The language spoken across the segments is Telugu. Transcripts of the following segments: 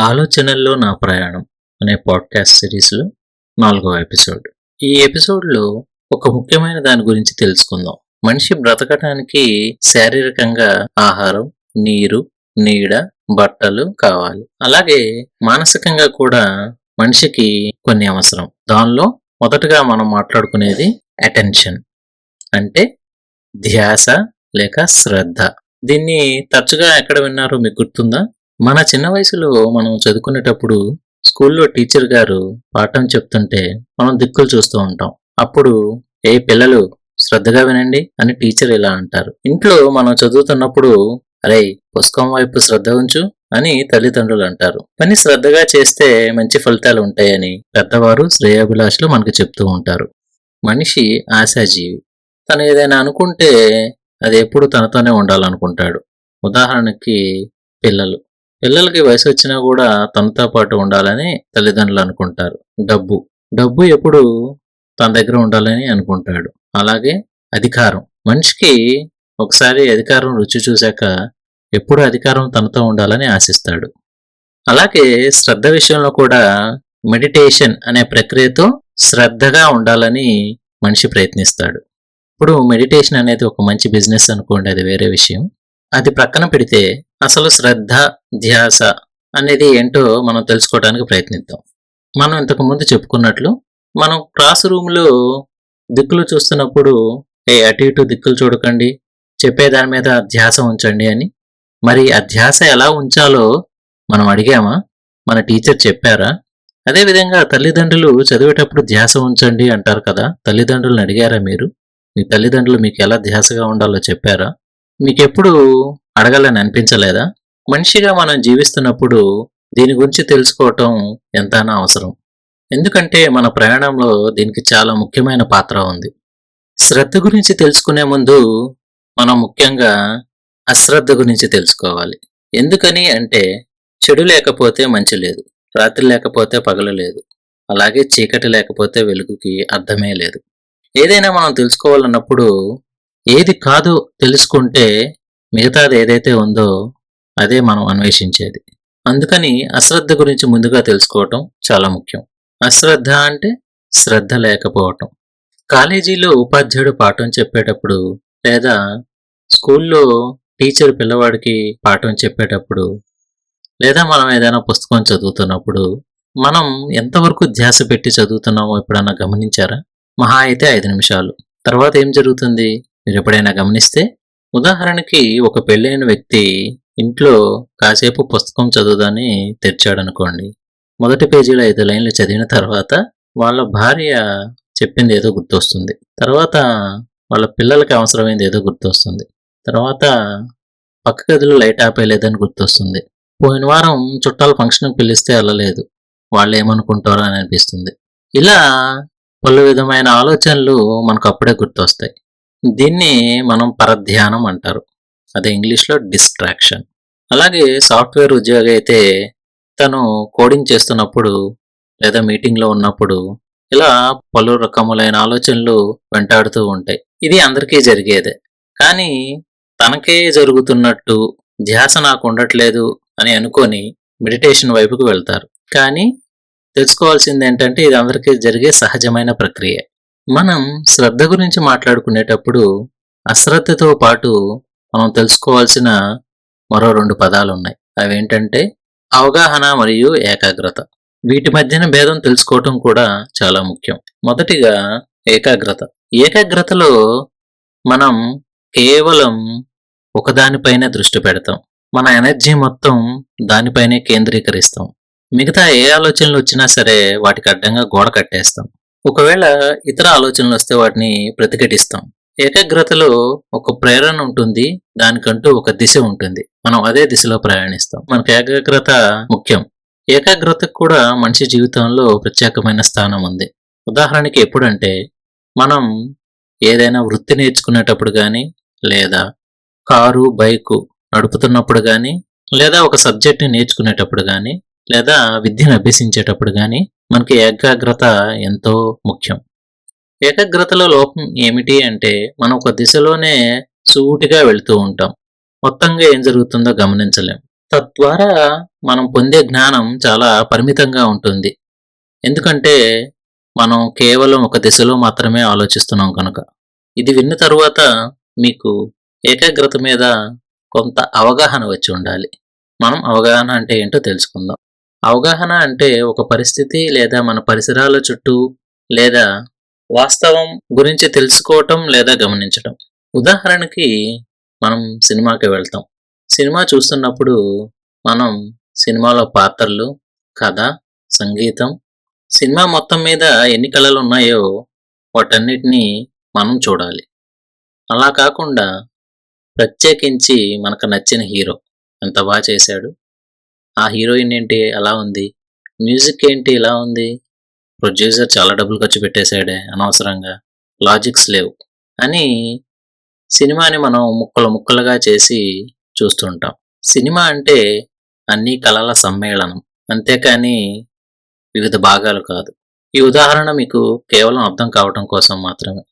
ఆలోచనల్లో నా ప్రయాణం అనే పాడ్కాస్ట్ సిరీస్లో నాలుగవ ఎపిసోడ్ ఈ ఎపిసోడ్లో ఒక ముఖ్యమైన దాని గురించి తెలుసుకుందాం. మనిషి బ్రతకడానికి శారీరకంగా ఆహారం నీరు నీడ బట్టలు కావాలి. అలాగే మానసికంగా కూడా మనిషికి కొన్ని అవసరం. దానిలో మొదటగా మనం మాట్లాడుకునేది అటెన్షన్ అంటే ధ్యాస లేక శ్రద్ధ. దీన్ని తరచుగా ఎక్కడ విన్నారో? మీకు గుర్తుందా? మన చిన్న వయసులో మనం చదువుకునేటప్పుడు స్కూల్లో టీచర్ గారు పాఠం చెప్తుంటే మనం దిక్కులు చూస్తూ ఉంటాం. అప్పుడు ఏ పిల్లలు శ్రద్ధగా వినండి అని టీచర్ ఇలా అంటారు. ఇంట్లో మనం చదువుతున్నప్పుడు అరే పుస్తకం వైపు శ్రద్ధ ఉంచు అని తల్లిదండ్రులు అంటారు. పని శ్రద్ధగా చేస్తే మంచి ఫలితాలు ఉంటాయని పెద్దవారు శ్రేయాభిలాషులు మనకు చెప్తూ ఉంటారు. మనిషి ఆశాజీవి. తను ఏదైనా అనుకుంటే అది ఎప్పుడు తనతోనే ఉండాలనుకుంటాడు. ఉదాహరణకి పిల్లలు. పిల్లలకి వయసు వచ్చినా కూడా తనతో పాటు ఉండాలని తల్లిదండ్రులు అనుకుంటారు. డబ్బు. డబ్బు ఎప్పుడు తన దగ్గర ఉండాలని అనుకుంటాడు. అలాగే అధికారం. మనిషికి ఒకసారి అధికారం రుచి చూశాక ఎప్పుడు అధికారం తనతో ఉండాలని ఆశిస్తాడు. అలాగే శ్రద్ధ విషయంలో కూడా మెడిటేషన్ అనే ప్రక్రియతో శ్రద్ధగా ఉండాలని మనిషి ప్రయత్నిస్తాడు. ఇప్పుడు మెడిటేషన్ అనేది ఒక మంచి బిజినెస్ అనుకోండి అది వేరే విషయం. అది ప్రక్కన పెడితే అసలు శ్రద్ధ ధ్యాస అనేది ఏంటో మనం తెలుసుకోవడానికి ప్రయత్నిద్దాం. మనం ఇంతకు ముందు చెప్పుకున్నట్లు మనం క్లాస్ రూమ్లో దిక్కులు చూస్తున్నప్పుడు ఏ అటు ఇటు దిక్కులు చూడకండి చెప్పే దాని మీద ధ్యాస ఉంచండి అని. మరి ఆ ధ్యాస ఎలా ఉంచాలో మనం అడిగామా? మన టీచర్ చెప్పారా? అదేవిధంగా తల్లిదండ్రులు చదివేటప్పుడు ధ్యాస ఉంచండి అంటారు కదా తల్లిదండ్రులను అడిగారా మీరు? మీ తల్లిదండ్రులు మీకు ఎలా ధ్యాసగా ఉండాలో చెప్పారా? మీకెప్పుడు అడగాలని అనిపించలేదా? మనిషిగా మనం జీవిస్తున్నప్పుడు దీని గురించి తెలుసుకోవటం ఎంతైనా అవసరం. ఎందుకంటే మన ప్రయాణంలో దీనికి చాలా ముఖ్యమైన పాత్ర ఉంది. శ్రద్ధ గురించి తెలుసుకునే ముందు మనం ముఖ్యంగా అశ్రద్ధ గురించి తెలుసుకోవాలి. ఎందుకని అంటే చెడు లేకపోతే మంచి లేదు రాత్రి లేకపోతే పగలు లేదు అలాగే చీకటి లేకపోతే వెలుగుకి అర్థమే లేదు. ఏదైనా మనం తెలుసుకోవాలన్నప్పుడు ఏది కాదో తెలుసుకుంటే మిగతాది ఏదైతే ఉందో అదే మనం అన్వేషించేది. అందుకని అశ్రద్ధ గురించి ముందుగా తెలుసుకోవటం చాలా ముఖ్యం. అశ్రద్ధ అంటే శ్రద్ధ లేకపోవటం. కాలేజీలో ఉపాధ్యాయుడు పాఠం చెప్పేటప్పుడు లేదా స్కూల్లో టీచర్ పిల్లవాడికి పాఠం చెప్పేటప్పుడు లేదా మనం ఏదైనా పుస్తకం చదువుతున్నప్పుడు మనం ఎంతవరకు ధ్యాస పెట్టి చదువుతున్నామో ఎప్పుడన్నా గమనించారా? మహా అయితే ఐదు నిమిషాలు. తర్వాత ఏం జరుగుతుంది? మీరు ఎప్పుడైనా గమనిస్తే ఉదాహరణకి ఒక పెళ్ళైన వ్యక్తి ఇంట్లో కాసేపు పుస్తకం చదువుదని తెరిచాడనుకోండి. మొదటి పేజీలో ఐదు లైన్లు చదివిన తర్వాత వాళ్ళ భార్య చెప్పింది ఏదో గుర్తొస్తుంది. తర్వాత వాళ్ళ పిల్లలకి అవసరమైంది ఏదో గుర్తొస్తుంది. తర్వాత పక్క గదిలో లైట్ ఆపేయలేదని గుర్తొస్తుంది. పోయిన వారం చుట్టాల ఫంక్షన్కి పిలిస్తే వెళ్ళలేదు వాళ్ళు ఏమనుకుంటారో అని అనిపిస్తుంది. ఇలా పలు విధమైన ఆలోచనలు మనకు అప్పుడే గుర్తొస్తాయి. దీన్ని మనం పరధ్యానం అంటారు. అదే ఇంగ్లీష్లో డిస్ట్రాక్షన్ అలాగే సాఫ్ట్వేర్ ఉద్యోగి అయితే తను కోడింగ్ చేస్తున్నప్పుడు లేదా మీటింగ్లో ఉన్నప్పుడు ఇలా పలు రకములైన ఆలోచనలు వెంటాడుతూ ఉంటాయి. ఇది అందరికీ జరిగేదే. కానీ తనకే జరుగుతున్నట్టు ధ్యాస నాకు ఉండట్లేదు అని అనుకొని మెడిటేషన్ వైపుకు వెళ్తారు. కానీ తెలుసుకోవాల్సింది ఏంటంటే ఇది అందరికీ జరిగే సహజమైన ప్రక్రియ. మనం శ్రద్ధ గురించి మాట్లాడుకునేటప్పుడు అశ్రద్ధతో పాటు మనం తెలుసుకోవాల్సిన మరో రెండు పదాలు ఉన్నాయి అవేంటంటే అవగాహన మరియు ఏకాగ్రత. వీటి మధ్యన భేదం తెలుసుకోవటం కూడా చాలా ముఖ్యం. మొదటిగా ఏకాగ్రత. ఏకాగ్రతలో మనం కేవలం ఒకదానిపైనే దృష్టి పెడతాం. మన ఎనర్జీ మొత్తం దానిపైనే కేంద్రీకరిస్తాం. మిగతా ఏ ఆలోచనలు వచ్చినా సరే వాటికి అడ్డంగా గోడ కట్టేస్తాం. ఒకవేళ ఇతర ఆలోచనలు వస్తే వాటిని ప్రతిఘటిస్తాం. ఏకాగ్రతలో ఒక ప్రేరణ ఉంటుంది దానికంటూ ఒక దిశ ఉంటుంది. మనం అదే దిశలో ప్రయాణిస్తాం. మనకు ఏకాగ్రత ముఖ్యం. ఏకాగ్రతకు కూడా మనిషి జీవితంలో ప్రత్యేకమైన స్థానం ఉంది. ఉదాహరణకి ఎప్పుడంటే మనం ఏదైనా వృత్తి నేర్చుకునేటప్పుడు కానీ లేదా కారు బైకు నడుపుతున్నప్పుడు కానీ లేదా ఒక సబ్జెక్ట్ని నేర్చుకునేటప్పుడు కానీ లేదా విద్యను అభ్యసించేటప్పుడు కానీ మనకి ఏకాగ్రత ఎంతో ముఖ్యం. ఏకాగ్రతలో లోపం ఏమిటి అంటే మనం ఒక దిశలోనే సూటిగా వెళుతూ ఉంటాం. మొత్తంగా ఏం జరుగుతుందో గమనించలేం. తద్వారా మనం పొందే జ్ఞానం చాలా పరిమితంగా ఉంటుంది. ఎందుకంటే మనం కేవలం ఒక దిశలో మాత్రమే ఆలోచిస్తున్నాం కనుక. ఇది విన్న తరువాత మీకు ఏకాగ్రత మీద కొంత అవగాహన వచ్చి ఉండాలి. మనం అవగాహన అంటే ఏంటో తెలుసుకుందాం. అవగాహన అంటే ఒక పరిస్థితి లేదా మన పరిసరాల చుట్టూ లేదా వాస్తవం గురించి తెలుసుకోవటం లేదా గమనించటం. ఉదాహరణకి మనం సినిమాకి వెళ్తాం. సినిమా చూస్తున్నప్పుడు మనం సినిమాలో పాత్రలు కథ సంగీతం సినిమా మొత్తం మీద ఎన్ని కళలు ఉన్నాయో వాటన్నిటినీ మనం చూడాలి. అలా కాకుండా ప్రత్యేకించి మనకు నచ్చిన హీరో ఎంత బాగా చేశాడు? ఆ హీరోయిన్ ఏంటి? అలా ఉంది? మ్యూజిక్ ఏంటి? ఇలా ఉంది? ప్రొడ్యూసర్ చాలా డబ్బులు ఖర్చు పెట్టేశాడే అనవసరంగా. లాజిక్స్ లేవు. అని సినిమాని మనం ముక్కలు ముక్కలుగా చేసి చూస్తుంటాం. సినిమా అంటే అన్ని కళల సమ్మేళనం. అంతేకాని వివిధ భాగాలు కాదు. ఈ ఉదాహరణ మీకు కేవలం అర్థం కావటం కోసం మాత్రమే.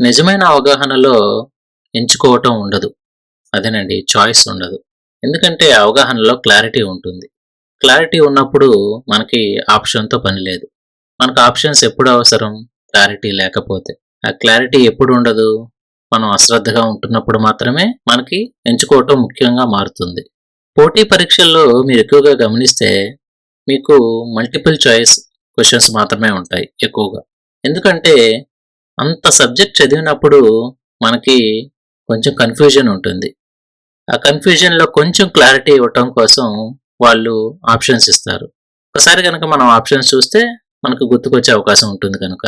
నిజమైన అవగాహనలో ఎంచుకోవటం ఉండదు. అదేనండి చాయిస్ ఉండదు. ఎందుకంటే అవగాహనలో క్లారిటీ ఉంటుంది. క్లారిటీ ఉన్నప్పుడు మనకి ఆప్షన్తో పని లేదు. మనకు ఆప్షన్స్ ఎప్పుడు అవసరం? క్లారిటీ లేకపోతే. ఆ క్లారిటీ ఎప్పుడు ఉండదు? మనం అశ్రద్ధగా ఉంటున్నప్పుడు మాత్రమే మనకి ఎంచుకోవటం ముఖ్యంగా మారుతుంది. పోటీ పరీక్షల్లో మీరు ఎక్కువగా గమనిస్తే మీకు మల్టిపుల్ చాయిస్ క్వశ్చన్స్ మాత్రమే ఉంటాయి ఎక్కువగా. ఎందుకంటే అంత సబ్జెక్ట్ చదివినప్పుడు మనకి కొంచెం కన్ఫ్యూజన్ ఉంటుంది. ఆ కన్ఫ్యూజన్లో కొంచెం క్లారిటీ ఇవ్వటం కోసం వాళ్ళు ఆప్షన్స్ ఇస్తారు. ఒకసారి కనుక మనం ఆప్షన్స్ చూస్తే మనకు గుర్తుకొచ్చే అవకాశం ఉంటుంది కనుక.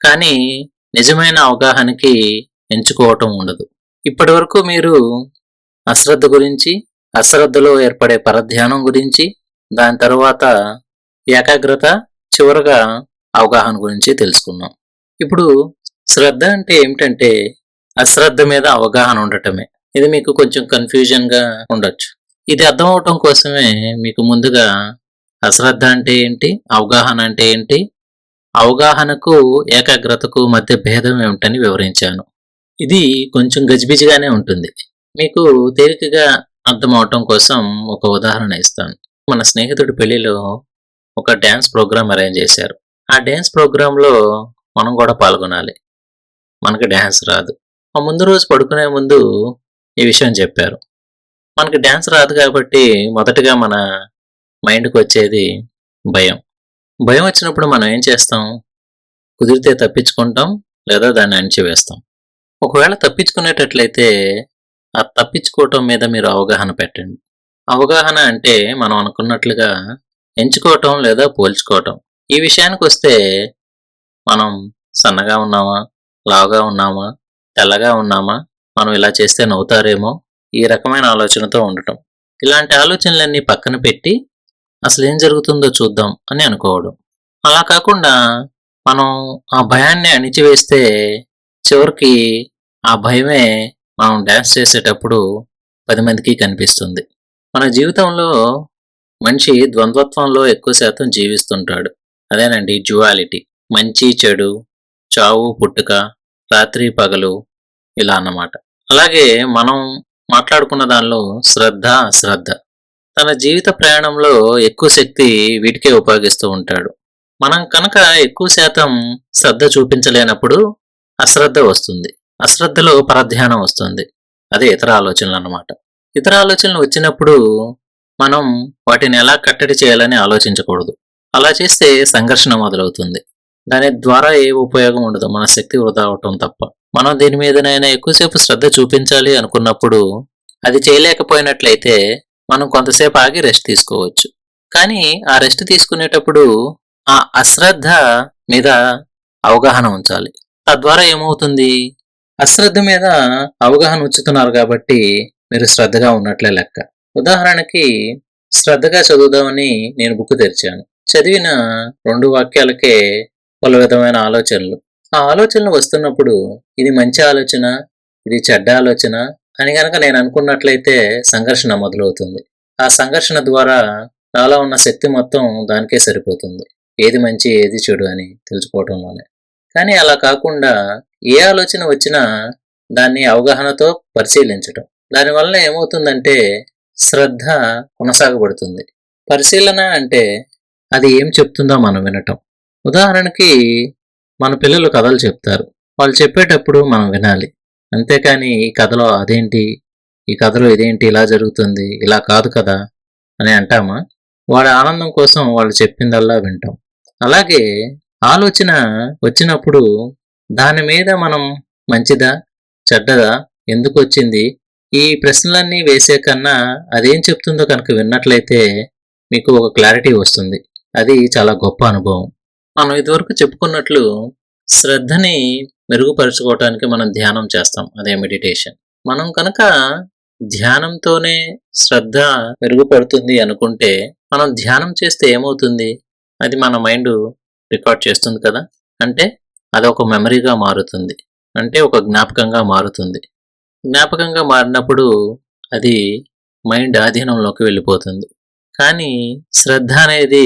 కానీ నిజమైన అవగాహనకి ఎంచుకోవటం ఉండదు. ఇప్పటి వరకు మీరు అశ్రద్ధ గురించి అశ్రద్ధలో ఏర్పడే పరధ్యానం గురించి దాని తర్వాత ఏకాగ్రత చివరగా అవగాహన గురించి తెలుసుకున్నాం. ఇప్పుడు శ్రద్ధ అంటే ఏమిటంటే అశ్రద్ధ మీద అవగాహన ఉండటమే. ఇది మీకు కొంచెం కన్ఫ్యూజన్గా ఉండొచ్చు. ఇది అర్థం అవటం కోసమే మీకు ముందుగా అశ్రద్ధ అంటే ఏంటి? అవగాహన అంటే ఏంటి? అవగాహనకు ఏకాగ్రతకు మధ్య భేదం ఏమిటని వివరించాను. ఇది కొంచెం గజిబిజిగానే ఉంటుంది. మీకు తేలికగా అర్థం కోసం ఒక ఉదాహరణ ఇస్తాను. మన స్నేహితుడి పెళ్ళిలో ఒక డ్యాన్స్ ప్రోగ్రాం అరేంజ్ చేశారు. ఆ డ్యాన్స్ ప్రోగ్రాంలో మనం కూడా పాల్గొనాలి. మనకు డ్యాన్స్ రాదు. ఆ ముందు రోజు పడుకునే ముందు ఈ విషయం చెప్పారు. మనకి డ్యాన్స్ రాదు కాబట్టి మొదటగా మన మైండ్కి వచ్చేది భయం. భయం వచ్చినప్పుడు మనం ఏం చేస్తాం? కుదిరితే తప్పించుకుంటాం లేదా దాన్ని అణిచివేస్తాం. ఒకవేళ తప్పించుకునేటట్లయితే ఆ తప్పించుకోవటం మీద మీరు అవగాహన పెట్టండి. అవగాహన అంటే మనం అనుకున్నట్లుగా ఎంచుకోవటం లేదా పోల్చుకోవటం. ఈ విషయానికి వస్తే మనం సన్నగా ఉన్నామా? లావుగా ఉన్నామా? తెల్లగా ఉన్నామా? మనం ఇలా చేస్తే నవ్వుతారేమో? ఈ రకమైన ఆలోచనతో ఉండటం. ఇలాంటి ఆలోచనలన్నీ పక్కన పెట్టి అసలు ఏం జరుగుతుందో చూద్దాం అని అనుకోవడం. అలా కాకుండా మనం ఆ భయాన్ని అణిచివేస్తే చివరికి ఆ భయమే మనం డ్యాన్స్ చేసేటప్పుడు పది మందికి కనిపిస్తుంది. మన జీవితంలో మనిషి ద్వంద్వత్వంలో ఎక్కువ శాతం జీవిస్తుంటాడు. అదేనండి జువాలిటీ మంచి చెడు చావు పుట్టుక రాత్రి పగలు ఇలా అన్నమాట. అలాగే మనం మాట్లాడుకున్న దానిలో శ్రద్ధ అశ్రద్ధ. తన జీవిత ప్రయాణంలో ఎక్కువ శక్తి వీటికే ఉపయోగిస్తూ ఉంటాడు. మనం కనుక ఎక్కువ శాతం శ్రద్ధ చూపించలేనప్పుడు అశ్రద్ధ వస్తుంది. అశ్రద్ధలో పరధ్యానం వస్తుంది. అదే ఇతర ఆలోచనలు అన్నమాట. ఇతర ఆలోచనలు వచ్చినప్పుడు మనం వాటిని ఎలా కట్టడి చేయాలని ఆలోచించకూడదు. అలా చేస్తే సంఘర్షణ మొదలవుతుంది. దాని ద్వారా ఏ ఉపయోగం ఉండదు. మన శక్తి వృధా అవటం తప్ప. మనం దీని మీదనైనా ఎక్కువసేపు శ్రద్ధ చూపించాలి అనుకున్నప్పుడు అది చేయలేకపోయినట్లయితే మనం కొంతసేపు ఆగి రెస్ట్ తీసుకోవచ్చు. కానీ ఆ రెస్ట్ తీసుకునేటప్పుడు ఆ అశ్రద్ధ మీద అవగాహన ఉంచాలి. తద్వారా ఏమవుతుంది? అశ్రద్ధ మీద అవగాహన ఉంచుతున్నారు కాబట్టి మీరు శ్రద్ధగా ఉన్నట్లే లెక్క. ఉదాహరణకి శ్రద్ధగా చదువుదామని నేను బుక్ తెరిచాను. చదివిన రెండు వాక్యాలకే పలు విధమైన ఆలోచనలు. ఆ ఆలోచనలు వస్తున్నప్పుడు ఇది మంచి ఆలోచన ఇది చెడ్డ ఆలోచన అని గనక నేను అనుకున్నట్లయితే సంఘర్షణ మొదలవుతుంది. ఆ సంఘర్షణ ద్వారా నాలో ఉన్న శక్తి మొత్తం దానికే సరిపోతుంది. ఏది మంచి ఏది చెడు అని తెలుసుకోవటంలోనే. కానీ అలా కాకుండా ఏ ఆలోచన వచ్చినా దాన్ని అవగాహనతో పరిశీలించటం. దానివల్ల ఏమవుతుందంటే శ్రద్ధ కొనసాగబడుతుంది. పరిశీలన అంటే అది ఏం చెప్తుందో మనం వినటం. ఉదాహరణకి మన పిల్లలు కథలు చెప్తారు. వాళ్ళు చెప్పేటప్పుడు మనం వినాలి. అంతేకాని ఈ కథలో అదేంటి? ఈ కథలో ఇదేంటి? ఇలా జరుగుతుంది. ఇలా కాదు కదా? అని అంటామా? వాడి ఆనందం కోసం వాళ్ళు చెప్పిందల్లా వింటాం. అలాగే ఆలోచన వచ్చినప్పుడు దాని మీద మనం మంచిదా? చెడ్డదా? ఎందుకు వచ్చింది? ఈ ప్రశ్నలన్నీ వేసే కన్నా అదేం చెప్తుందో కనుక విన్నట్లయితే మీకు ఒక క్లారిటీ వస్తుంది. అది చాలా గొప్ప అనుభవం. మనం ఇదివరకు చెప్పుకున్నట్లు శ్రద్ధని మెరుగుపరుచుకోవటానికి మనం ధ్యానం చేస్తాం. అదే మెడిటేషన్ మనం కనుక ధ్యానంతోనే శ్రద్ధ మెరుగుపడుతుంది అనుకుంటే మనం ధ్యానం చేస్తే ఏమవుతుంది? అది మన మైండ్ రికార్డ్ చేస్తుంది కదా? అంటే అది ఒక మెమరీగా మారుతుంది. అంటే ఒక జ్ఞాపకంగా మారుతుంది. జ్ఞాపకంగా మారినప్పుడు అది మైండ్ ఆధీనంలోకి వెళ్ళిపోతుంది. కానీ శ్రద్ధ అనేది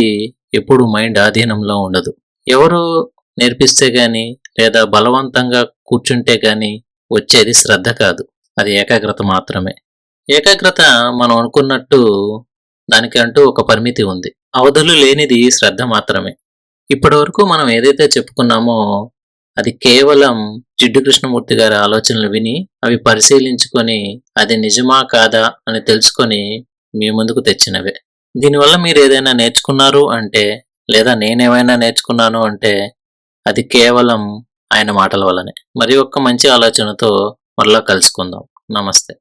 ఎప్పుడు మైండ్ ఆధీనంలో ఉండదు. ఎవరు నేర్పిస్తే కానీ లేదా బలవంతంగా కూర్చుంటే గాని వచ్చేది శ్రద్ధ కాదు. అది ఏకాగ్రత మాత్రమే. ఏకాగ్రత మనం అనుకున్నట్టు దానికి అంటూ ఒక పరిమితి ఉంది. అవధులు లేనిది శ్రద్ధ మాత్రమే. ఇప్పటి వరకు మనం ఏదైతే చెప్పుకున్నామో అది కేవలం జిడ్డు కృష్ణమూర్తి గారి ఆలోచనలు విని అవి పరిశీలించుకొని అది నిజమా కాదా అని తెలుసుకొని మీ ముందుకు తెచ్చినవే. దీనివల్ల మీరు ఏదైనా నేర్చుకున్నారు అంటే లేదా నేనేమైనా నేర్చుకున్నాను అంటే అది కేవలం ఆయన మాటల వల్లనే. మరి ఒక్క మంచి ఆలోచనతో మరలా కలుసుకుందాం. నమస్తే.